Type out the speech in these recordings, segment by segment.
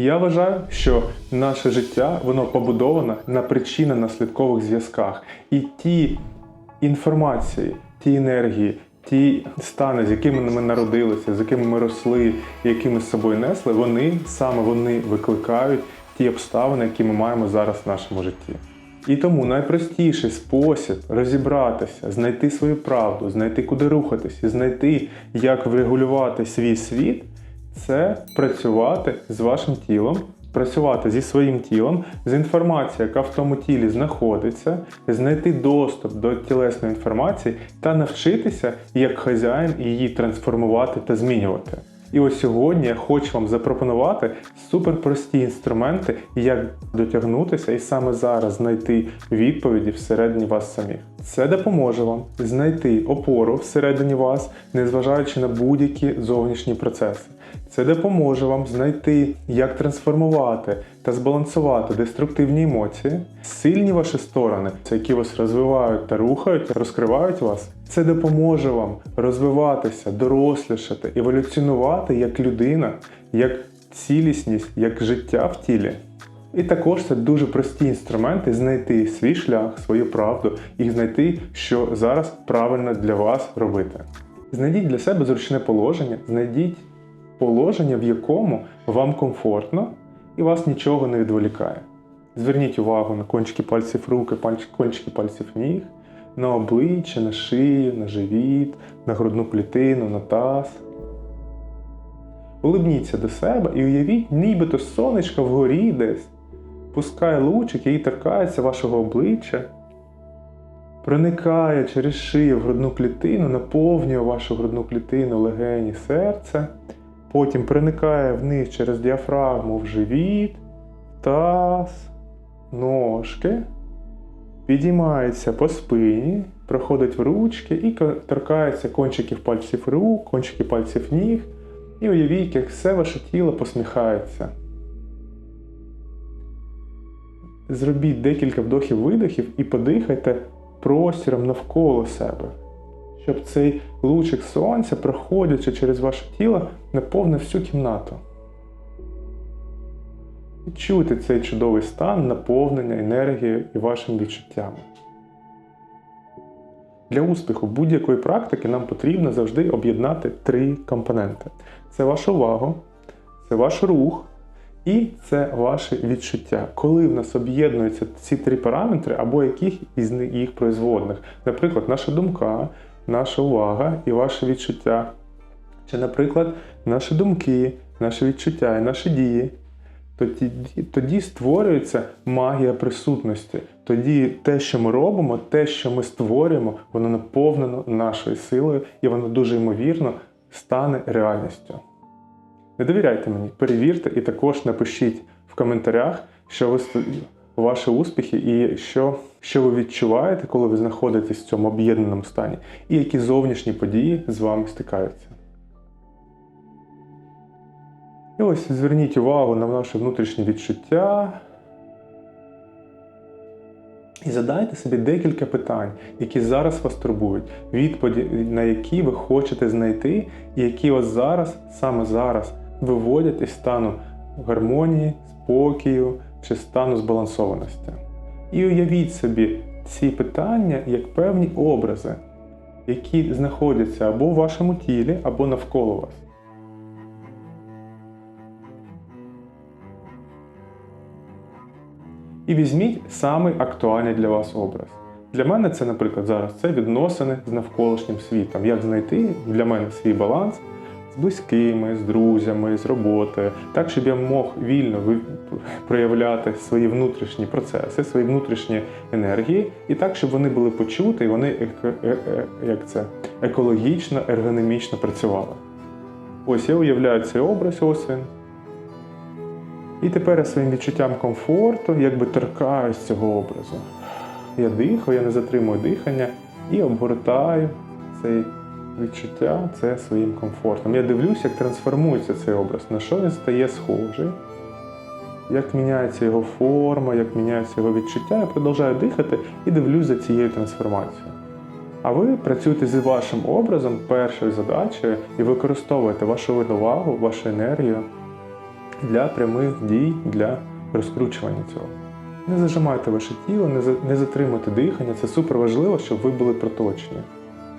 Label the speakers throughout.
Speaker 1: Я вважаю, що наше життя воно побудовано на причинно-наслідкових зв'язках. І ті інформації, ті енергії, ті стани, з якими ми народилися, з якими ми росли, які ми з собою несли, вони саме вони викликають ті обставини, які ми маємо зараз в нашому житті. І тому найпростіший спосіб розібратися, знайти свою правду, знайти куди рухатись і знайти, як врегулювати свій світ, це працювати з вашим тілом, працювати зі своїм тілом, з інформацією, яка в тому тілі знаходиться, знайти доступ до тілесної інформації та навчитися як хазяїн її трансформувати та змінювати. І ось сьогодні я хочу вам запропонувати суперпрості інструменти, як дотягнутися і саме зараз знайти відповіді всередині вас самих. Це допоможе вам знайти опору всередині вас, незважаючи на будь-які зовнішні процеси. Це допоможе вам знайти, як трансформувати та збалансувати деструктивні емоції, сильні ваші сторони, які вас розвивають та рухають, розкривають вас. Це допоможе вам розвиватися, дорослішати, еволюціонувати як людина, як цілісність, як життя в тілі. І також це дуже прості інструменти знайти свій шлях, свою правду і знайти, що зараз правильно для вас робити. Знайдіть для себе зручне положення, знайдіть положення, в якому вам комфортно і вас нічого не відволікає. Зверніть увагу на кончики пальців руки, кончики пальців ніг, на обличчя, на шию, на живіт, на грудну клітину, на таз. Улибніться до себе і уявіть, нібито сонечко вгорі десь пускає лучик і торкається вашого обличчя, проникає через шию в грудну клітину, наповнює вашу грудну клітину, легені, серце, потім проникає вниз через діафрагму в живіт, таз, ножки, підіймається по спині, проходить в ручки і торкається кончиків пальців рук, кончиків пальців ніг. І уявіть, як все ваше тіло посміхається. Зробіть декілька вдохів-видохів і подихайте простіром навколо себе, щоб цей лучик сонця, проходячи через ваше тіло, наповнив всю кімнату. Відчуйте цей чудовий стан наповнення енергією і вашими відчуттями. Для успіху будь-якої практики нам потрібно завжди об'єднати три компоненти: це вашу увагу, це ваш рух і це ваші відчуття. Коли в нас об'єднуються ці три параметри або яких із них- їх производних, наприклад, наша думка, наша увага і ваше відчуття, чи, наприклад, наші думки, наші відчуття і наші дії. Тоді, тоді створюється магія присутності. Тоді те, що ми робимо, те, що ми створюємо, воно наповнено нашою силою і воно дуже ймовірно стане реальністю. Не довіряйте мені, перевірте і також напишіть в коментарях, що ви ваші успіхи і що, що ви відчуваєте, коли ви знаходитесь в цьому об'єднаному стані, і які зовнішні події з вами стикаються. І ось зверніть увагу на ваші внутрішні відчуття. І задайте собі декілька питань, які зараз вас турбують, відповіді на які ви хочете знайти, і які вас зараз, саме зараз, виводять із стану гармонії, спокою чи стану збалансованості. І уявіть собі ці питання як певні образи, які знаходяться або в вашому тілі, або навколо вас. І візьміть самий актуальний для вас образ. Для мене це, наприклад, зараз це відносини з навколишнім світом. Як знайти для мене свій баланс близькими, з друзями, з роботою, так, щоб я мог вільно проявляти свої внутрішні процеси, свої внутрішні енергії, і так, щоб вони були почуті, і вони еко- е- е- як це, екологічно, ергономічно працювали. Ось я уявляю цей образ, ось. І тепер я своїм відчуттям комфорту якби торкаюсь цього образу. Я дихаю, я не затримую дихання і обгортаю це відчуття це своїм комфортом. Я дивлюсь, як трансформується цей образ, на що він стає схожий, як міняється його форма, як міняється його відчуття. Я продовжую дихати і дивлюсь за цією трансформацією. А ви працюєте з вашим образом, першою задачею, і використовуєте вашу увагу, вашу енергію для прямих дій для розкручування цього. Не зажимайте ваше тіло, не, затримуйте дихання, це супер важливо, щоб ви були проточні.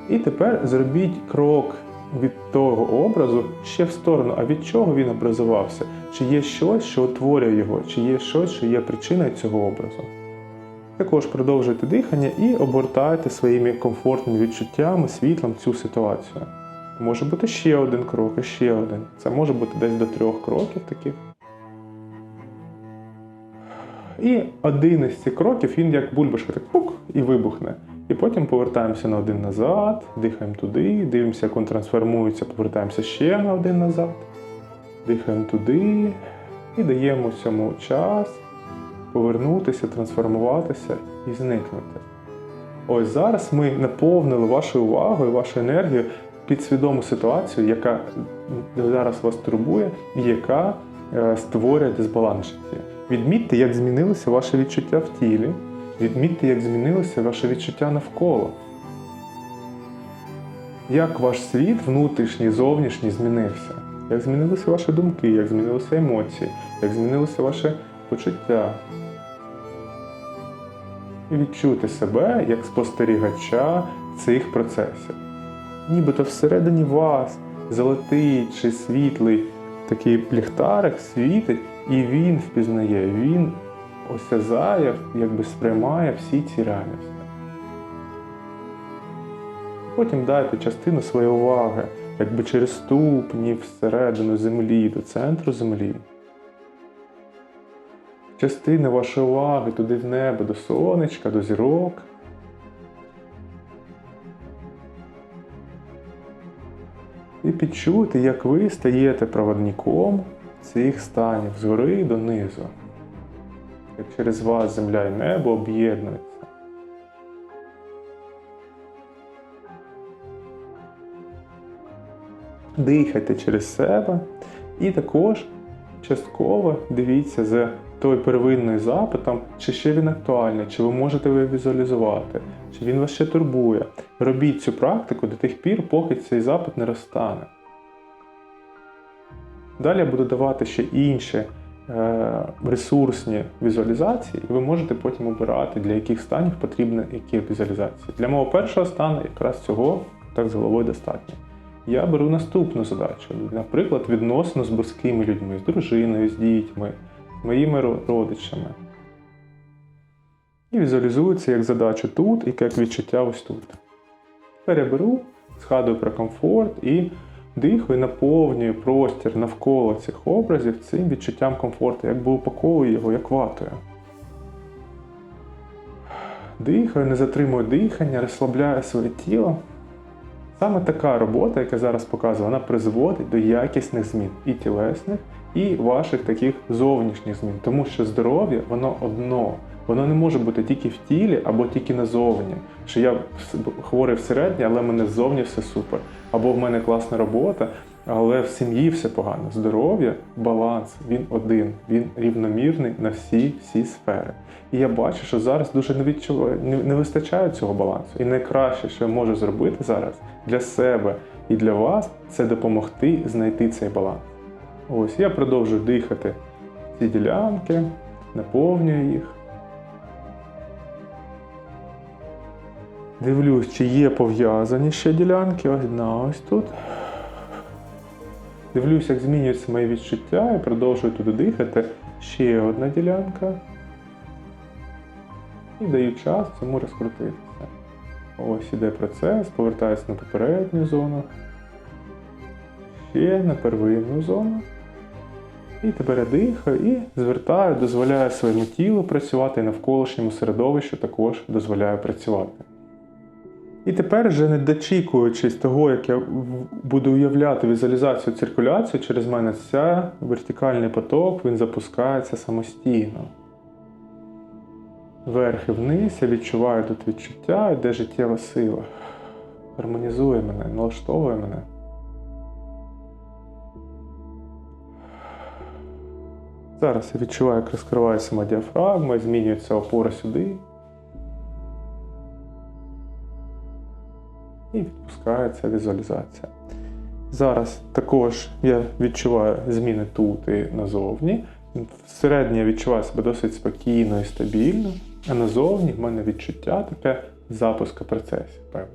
Speaker 1: І тепер зробіть крок від того образу ще в сторону, а від чого він образувався? Чи є щось, що утворює його, чи є щось, що є причиною цього образу? Також продовжуйте дихання і обгортайте своїми комфортними відчуттями, світлом цю ситуацію. Може бути ще один крок, і ще один. Це може бути десь до трьох кроків таких. І один із цих кроків він як бульбашка так пук і вибухне. І потім повертаємося на один назад, дихаємо туди, дивимося, як він трансформується, повертаємося ще на один назад, дихаємо туди і даємо цьому час повернутися, трансформуватися і зникнути. Ось зараз ми наповнили вашою увагою, вашу енергію підсвідому ситуацію, яка зараз вас турбує і яка е, створює дисбаланс житті. Відмітьте, як змінилося ваше відчуття в тілі, відмітьте, як змінилося ваше відчуття навколо. Як ваш світ внутрішній, зовнішній змінився? Як змінилися ваші думки, як змінилися емоції, як змінилося ваше почуття? І відчути себе як спостерігача цих процесів. Нібито всередині вас золотий чи світлий такий ліхтарик світить, і він впізнає, він осязає, якби сприймає всі ці реальності. Потім дайте частину своєї уваги, якби через ступні всередину землі, до центру землі. Частини вашої уваги туди в небо, до сонечка, до зірок. І підчути, як ви стаєте проводником цих станів згори донизу. Як через вас земля і небо об'єднуються. Дихайте через себе і також частково дивіться за той первинним запитом, чи ще він актуальний, чи ви можете його візуалізувати, чи він вас ще турбує. Робіть цю практику до тих пір, поки цей запит не розтане. Далі я буду давати ще інші е, ресурсні візуалізації, і ви можете потім обирати, для яких станів потрібні які візуалізації. Для мого першого стану якраз цього так з головою достатньо. Я беру наступну задачу, наприклад, відносно з близькими людьми, з дружиною, з дітьми, з моїми родичами. І візуалізую це як задачу тут і як відчуття ось тут. Тепер я беру, згадую про комфорт і дихаю, наповнюю простір навколо цих образів цим відчуттям комфорту, якби упаковую його як ватою. Дихаю, не затримую дихання, розслабляю своє тіло. Саме така робота, яка зараз показує, вона призводить до якісних змін і тілесних, і ваших таких зовнішніх змін. Тому що здоров'я воно одно. Воно не може бути тільки в тілі або тільки назовні. Що я хворий всередині, але в мене ззовні все супер. Або в мене класна робота, але в сім'ї все погано. Здоров'я, баланс, він один, він рівномірний на всі всі сфери. І я бачу, що зараз дуже не відчуваю, не, не вистачає цього балансу. І найкраще, що я можу зробити зараз для себе і для вас, це допомогти знайти цей баланс. Ось я продовжую дихати ці ділянки, наповнюю їх. Дивлюсь, чи є пов'язані ще ділянки. Одна ось тут. Дивлюсь, як змінюються мої відчуття і продовжую туди дихати. Ще одна ділянка. І даю час цьому розкрутитися. Ось іде процес, повертаюся на попередню зону. Ще на первинну зону. І тепер я дихаю і звертаю, дозволяю своєму тілу працювати і навколишньому середовищу також дозволяю працювати. І тепер, вже не дочікуючись того, як я буду уявляти візуалізацію циркуляцію, через мене ця вертикальний поток він запускається самостійно. Вверх і вниз я відчуваю тут відчуття, де життєва сила. Гармонізує мене, налаштовує мене. Зараз я відчуваю, як розкривається моя діафрагма, змінюється опора сюди. І відпускається візуалізація. Зараз також я відчуваю зміни тут і назовні. Всередині я відчуваю себе досить спокійно і стабільно, а назовні в мене відчуття таке запуска процесів певних.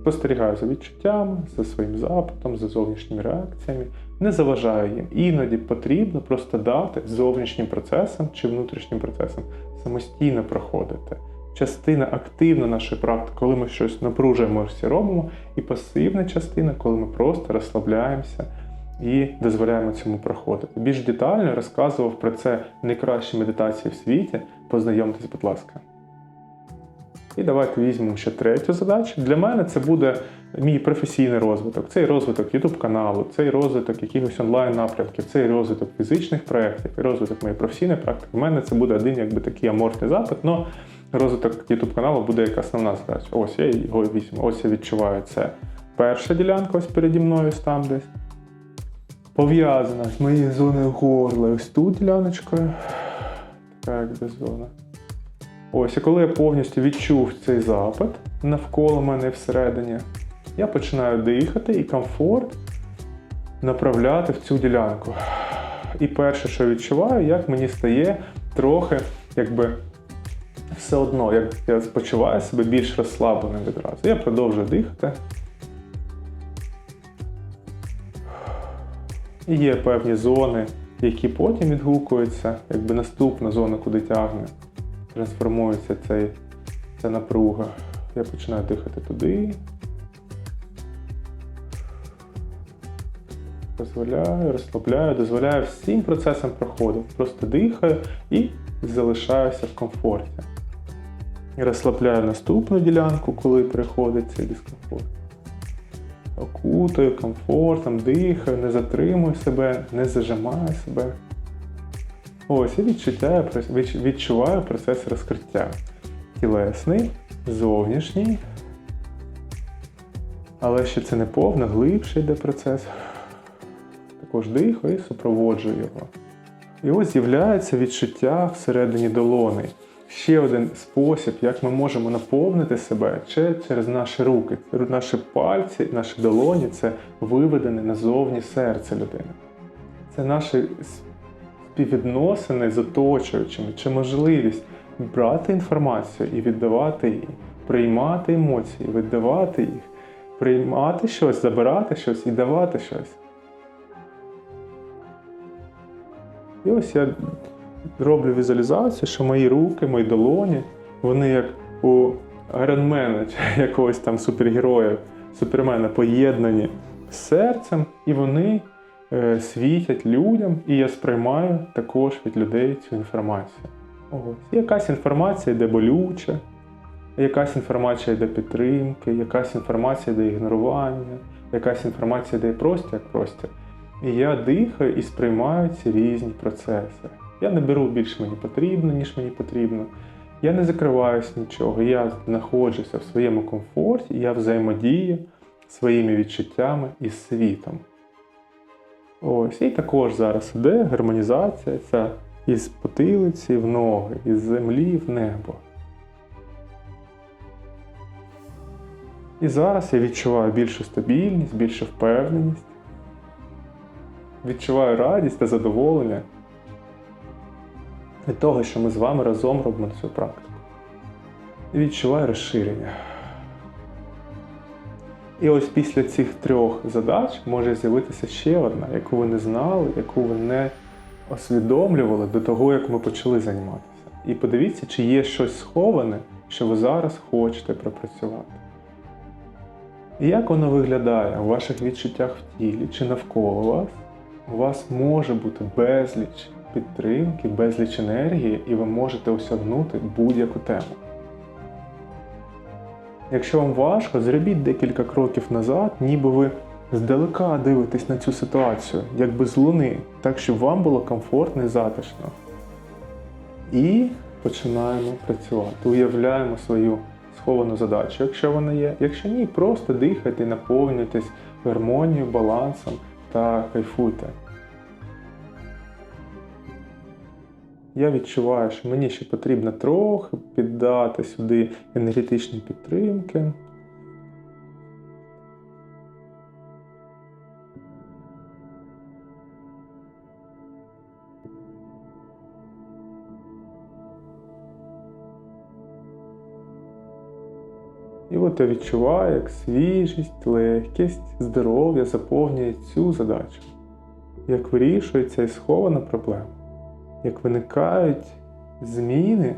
Speaker 1: Спостерігаю за відчуттями, за своїм запитом, за зовнішніми реакціями, не заважаю їм. Іноді потрібно просто дати зовнішнім процесам чи внутрішнім процесам самостійно проходити. Частина активна нашої практики, коли ми щось напружуємо, всі робимо, і пасивна частина, коли ми просто розслабляємося і дозволяємо цьому проходити. Більш детально розказував про це в найкращій медитації в світі. Познайомтесь, будь ласка. І давайте візьмемо ще третю задачу. Для мене це буде мій професійний розвиток, цей розвиток YouTube каналу, цей розвиток якихось онлайн напрямків, цей розвиток фізичних проєктів, розвиток моєї професійної практики. У мене це буде один якби такий аморфний запит, але розвиток YouTube каналу буде як основна задача. Ось я його візьму. Ось я відчуваю це. Перша ділянка ось переді мною ось там десь. Пов'язана з моєю зоною горла, ось тут діляночкою. Така якби зона. Ось, і коли я повністю відчув цей запит навколо мене всередині, я починаю дихати і комфорт направляти в цю ділянку. І перше, що відчуваю, як мені стає трохи, якби все одно, як я почуваю себе більш розслабленим відразу. Я продовжую дихати. І є певні зони, які потім відгукуються, якби наступна зона, куди тягне трансформується цей, ця напруга. Я починаю дихати туди. Дозволяю, розслабляю, дозволяю всім процесам проходити. Просто дихаю і залишаюся в комфорті. Розслабляю наступну ділянку, коли приходить цей дискомфорт. Окутаю комфортом, дихаю, не затримую себе, не зажимаю себе. Ось і відчуття, відчуваю процес розкриття. Тілесний, зовнішній. Але ще це не повно, глибший йде процес. Також дихаю і супроводжую його. І ось з'являється відчуття всередині долони. Ще один спосіб, як ми можемо наповнити себе це через наші руки. Наші пальці, наші долоні це виведене назовні серце людини. Це наші співвідносини з оточуючими, чи можливість брати інформацію і віддавати її, приймати емоції, віддавати їх, приймати щось, забирати щось і давати щось. І ось я роблю візуалізацію, що мої руки, мої долоні, вони як у Айронмена чи якогось там супергероя, супермена поєднані з серцем, і вони е, світять людям, і я сприймаю також від людей цю інформацію. Ось. Якась інформація йде болюча, якась інформація йде підтримки, якась інформація йде ігнорування, якась інформація йде простір як простір. І я дихаю і сприймаю ці різні процеси. Я не беру більше мені потрібно, ніж мені потрібно. Я не закриваюсь нічого, я знаходжуся в своєму комфорті, я взаємодію своїми відчуттями із світом. Ось, І також зараз іде гармонізація ця із потилиці в ноги, із землі в небо. І зараз я відчуваю більшу стабільність, більшу впевненість, відчуваю радість та задоволення від того, що ми з вами разом робимо цю практику. І відчуваю розширення. І ось після цих трьох задач може з'явитися ще одна, яку ви не знали, яку ви не усвідомлювали до того, як ми почали займатися. І подивіться, чи є щось сховане, що ви зараз хочете пропрацювати. І як воно виглядає у ваших відчуттях в тілі чи навколо вас, у вас може бути безліч підтримки, безліч енергії, і ви можете осягнути будь-яку тему. Якщо вам важко, зробіть декілька кроків назад, ніби ви здалека дивитесь на цю ситуацію, якби з луни, так щоб вам було комфортно і затишно. І починаємо працювати. Уявляємо свою сховану задачу, якщо вона є. Якщо ні, просто дихайте наповнюйтесь гармонією, балансом та кайфуйте. Я відчуваю, що мені ще потрібно трохи піддати сюди енергетичні підтримки. І от я відчуваю, як свіжість, легкість, здоров'я заповнює цю задачу, як вирішується і схована проблема як виникають зміни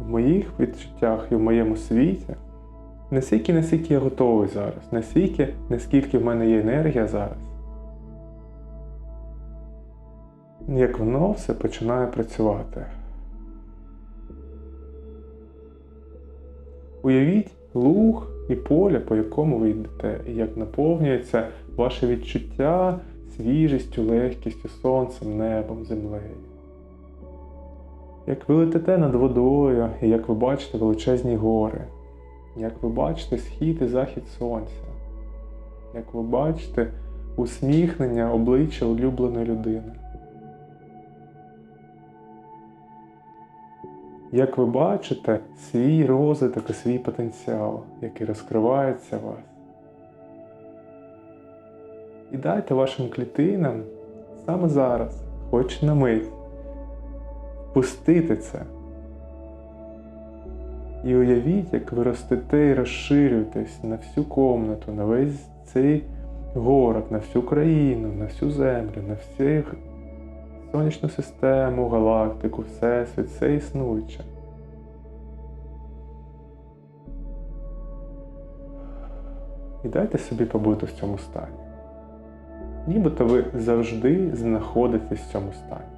Speaker 1: в моїх відчуттях і в моєму світі. Наскільки, наскільки я готовий зараз, наскільки, наскільки в мене є енергія зараз. Як воно все починає працювати. Уявіть луг і поле, по якому ви йдете, і як наповнюється ваше відчуття свіжістю, легкістю, сонцем, небом, землею. Як ви летите над водою, і як ви бачите величезні гори, як ви бачите схід і захід сонця, як ви бачите усміхнення обличчя улюбленої людини. Як ви бачите, свій розвиток і свій потенціал, який розкривається вас. І дайте вашим клітинам саме зараз, хоч на мить, впустити це. І уявіть, як ви ростете і розширюєтесь на всю комнату, на весь цей город, на всю країну, на всю землю, на всю сонячну систему, галактику, всесвіт, все існуюче. І дайте собі побути в цьому стані. Нібито ви завжди знаходитесь в цьому стані.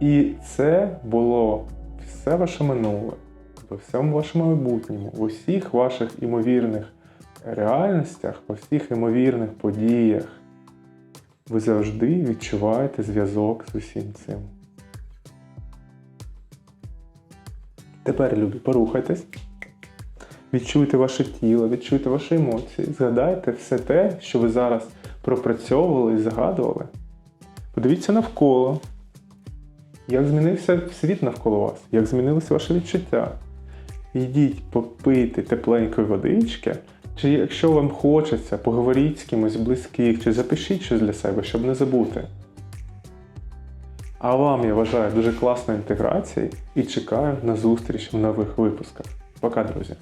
Speaker 1: І це було все ваше минуле, в всьому вашому майбутньому, в усіх ваших імовірних реальностях, в усіх імовірних подіях. Ви завжди відчуваєте зв'язок з усім цим. Тепер, любі, порухайтесь. Відчуйте ваше тіло, відчуйте ваші емоції, згадайте все те, що ви зараз пропрацьовували і згадували. Подивіться навколо, як змінився світ навколо вас, як змінилося ваше відчуття. Йдіть попити тепленької водички, чи якщо вам хочеться, поговоріть з кимось близьких, чи запишіть щось для себе, щоб не забути. А вам я вважаю дуже класної інтеграції і чекаю на зустріч в нових випусках. Пока, друзі!